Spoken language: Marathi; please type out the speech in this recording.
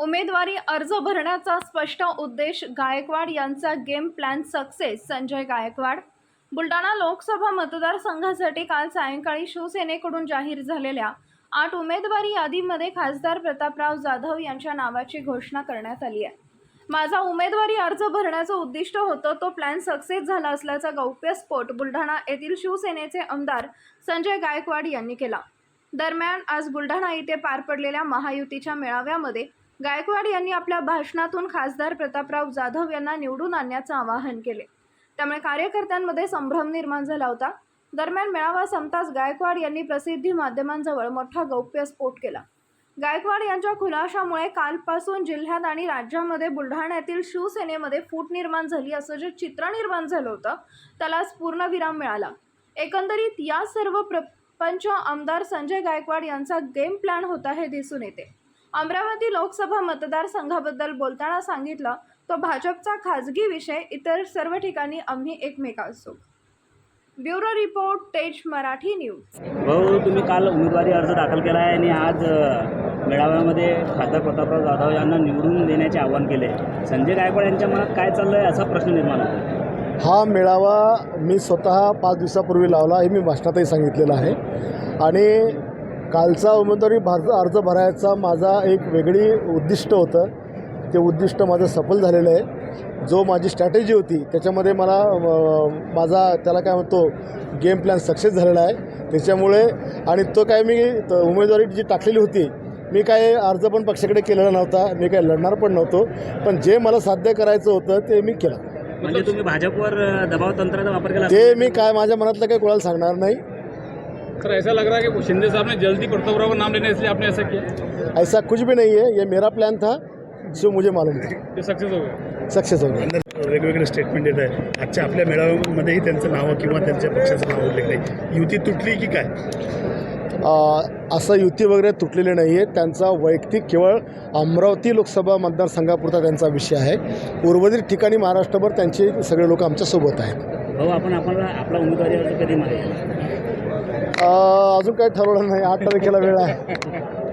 उमेदवारी अर्ज भरण्याचा स्पष्ट उद्देश गायकवाड यांचा game plan success Sanjay Gaikwad. Buldhana Lok Sabha मतदारसंघासाठी काल सायंकाळी शिवसेनेकडून जाहीर झालेल्या आठ उमेदवारी यादीमध्ये खासदार प्रतापराव जाधव यांच्या नावाची घोषणा करण्यात आली आहे. माझा उमेदवारी अर्ज भरण्याचं उद्दिष्ट होतं तो प्लॅन सक्सेस झाला असल्याचा गौप्यस्फोट बुलढाणा येथील शिवसेनेचे आमदार संजय गायकवाड यांनी केला. दरम्यान आज बुलढाणा येथे पार पडलेल्या महायुतीच्या मेळाव्यामध्ये गायकवाड यांनी आपल्या भाषणातून खासदार प्रतापराव जाधव यांना निवडून आणण्याचं आवाहन केले. त्यामुळे कार्यकर्त्यांमध्ये संभ्रम निर्माण झाला होता. दरम्यान मेळावा संपताच गायकवाड यांनी प्रसिद्धी माध्यमांजवळ मोठा गौप्यस्फोट केला. गायकवाड यांच्या खुलाशामुळे कालपासून जिल्ह्यात आणि राज्यामध्ये बुलढाण्यातील शिवसेनेमध्ये फूट निर्माण झाली असं जे चित्र निर्माण झालं होतं त्याला पूर्णविराम मिळाला. एकंदरीत या सर्व प्रपंच आमदार संजय गायकवाड यांचा गेम प्लॅन होता हे दिसून येते. अमरावती लोकसभा मतदारसंघाबद्दल बोलताना सांगितलं तो भाजपचा खाजगी विषय इतर सर्व ठिकाणी आम्ही एकमेकांसो ब्युरो रिपोर्ट तेज मराठी न्यूज. भाऊ तुम्ही काल उमेदवारी अर्ज दाखल केला आहे आणि आज मेळाव्यामध्ये खासदार प्रतापराव जाधव यांना निवडून देण्याचे आवाहन केले. संजय गायकवाड यांच्या मनात काय चाललं आहे असा प्रश्न निर्माण होतो हा मेळावा मी स्वतः पाच दिवसापूर्वी लावला हे मी भाषणातही सांगितलेलं आहे. आणि कालचा उमेदवारी भार अर्ज भरायचा माझा एक वेगळी उद्दिष्ट होतं. ते उद्दिष्ट माझं सफल झालेलं आहे. जो माझी स्ट्रॅटेजी होती त्याच्यामध्ये मला माझा त्याला काय म्हणतो गेम प्लॅन सक्सेस झालेला आहे. त्याच्यामुळे आणि तो काय मी उमेदवारी जी टाकलेली होती मी काय अर्ज पण पक्षाकडे केलेला नव्हता मी काय लढणार पण नव्हतो. पण जे मला साध्य करायचं होतं ते मी केलं. म्हणजे तुम्ही भाजपवर दबाव तंत्राचा वापर केला ते मी काय माझ्या मनातलं काही कोणाला सांगणार नाही. सर ऐसा लग रहा है कि शिंदे साहब ने जल्दी प्रतापराव का नाम लेना इसलिए आपने ऐसा किया? ऐसा कुछ भी नहीं है ये मेरा प्लान था जो मुझे मालूम था। ये सक्सेस हो गया? सक्सेस हो गया। अंदर वेगवेगळे स्टेटमेंट येत आहे आजच्या आपल्या मेळाव्यामध्येही त्यांचं नाव किंवा त्यांच्या पक्षाचं नाव उल्लेख नाही. युती तुटली की काय? अ, असं युती वगैरे तुटलेली नाही आहे त्यांचा वैयक्तिक केवळ अमरावती लोकसभा मतदारसंघापुरता त्यांचा विषय आहे. उर्वरित ठिकाणी महाराष्ट्रभर त्यांचे सगळे लोक आमच्यासोबत आहेत. भाऊ आपण आपला आपला उमेदवारी अर्ज कधी मागेल अ, अजून काही ठरवलं नाही. आठ तारखेला वेळ आहे.